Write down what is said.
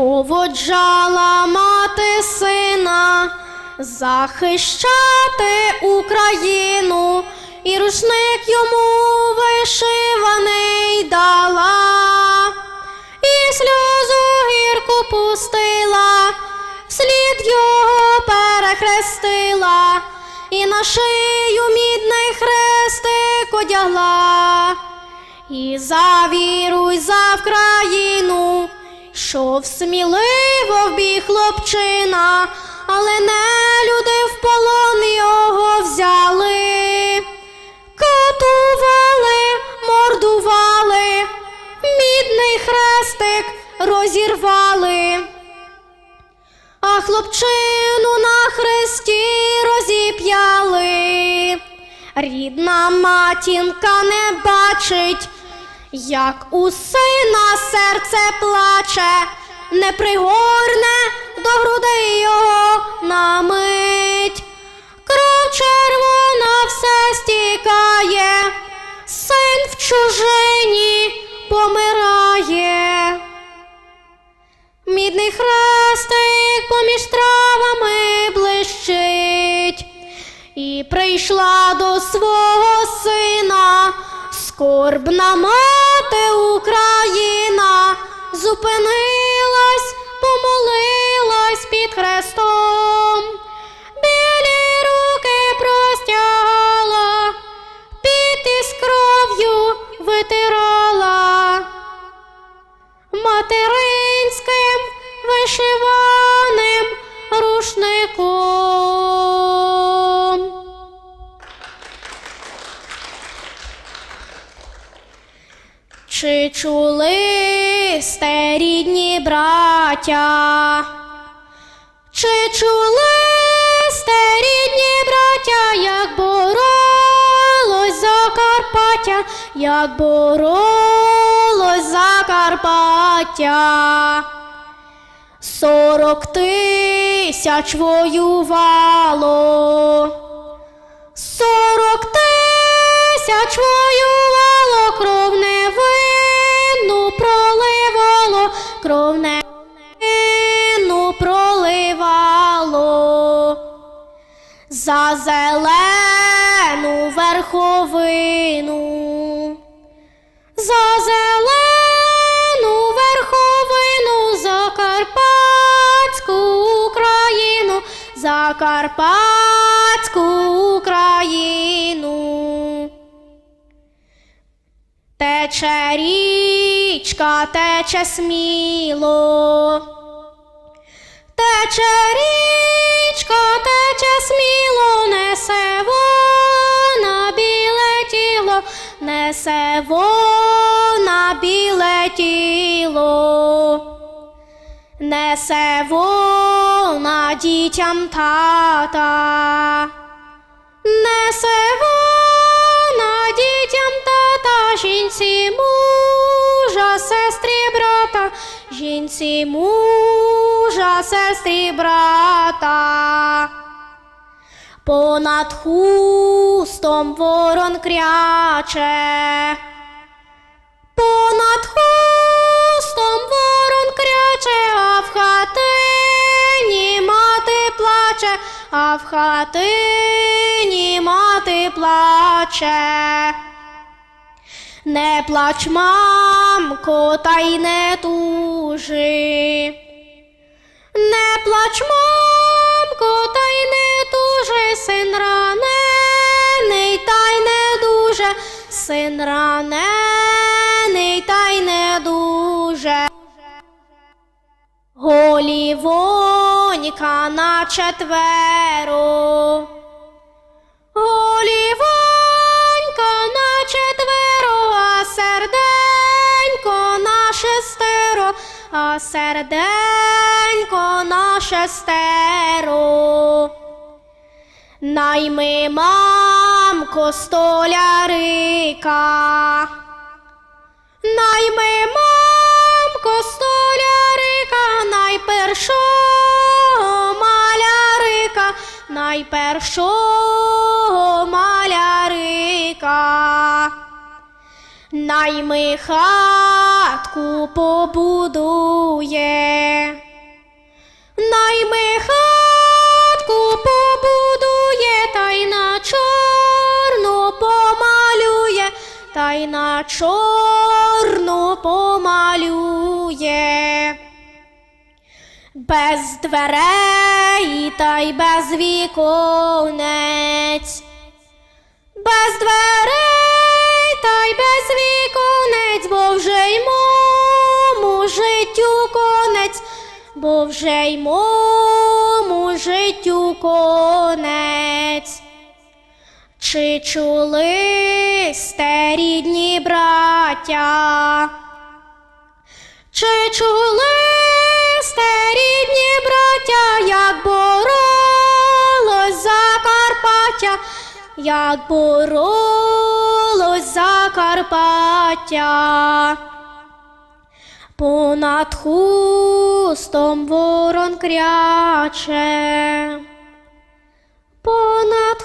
Проводжала мати сина захищати Україну, і рушник йому вишиваний дала, і сльозу гірку пустила, вслід його перехрестила, і на шию мідний хрестик одягла. І за віру, й за Вкраїну, йшов сміливо в бій хлопчина, але не люди в полон його взяли, катували, мордували, мідний хрестик розірвали. А хлопчину на хресті розіп'яли. Рідна матінка не бачить, як у сина серце плаче, не пригорне до грудей його на мить. Кров червона все стікає, син в чужині помирає. Мідний хрестик поміж травами блищить, і прийшла до свого сина скорбна мати Україна, зупинилась, помолилась під хрестом, Чули сте рідні браття? Чи чули сте рідні браття, як боролось Закарпаття, як боролось Закарпаття? Сорок тисяч воювало, сорок тисяч воювало, кров проливало, кров проливало за зелену верховину, за зелену верховину, за Карпатську Україну, за Карпатську Україну. Тече річка, тече сміло. Тече річка, тече сміло, несе вона біле тіло, несе вона біле тіло, несе вона дітям тата, несе вона дітям тата, жінці мужа, сестрі жінці мужа, сестрі брата. Понад хустом ворон кряче, понад хустом ворон кряче, а в хатині мати плаче, а в хатині мати плаче. Не плач, мамко, та й не тужи. Не плач, мамко, та й не тужи, син ранений, та й не дуже, син ранений, та й не дуже. Голівонька на четверо. Голівонька на четверо, а серденько а серденько на шестеро. Найми мамко столярика. Найми мамко столярика, найпершого малярика, найпершого малярика. Найми хатку побудує. Найми хатку побудує, та й на чорну помалює, та й на чорну помалює. Без дверей та й без віконець. Без дверей та й без віконець, бо вже й мому життю конець, бо вже й мому життю конець. Чи чули сте рідні браття? Чи чули сте рідні браття, як боролось Закарпаття, як боролось Закарпаття? понад хустом ворон кряче, понад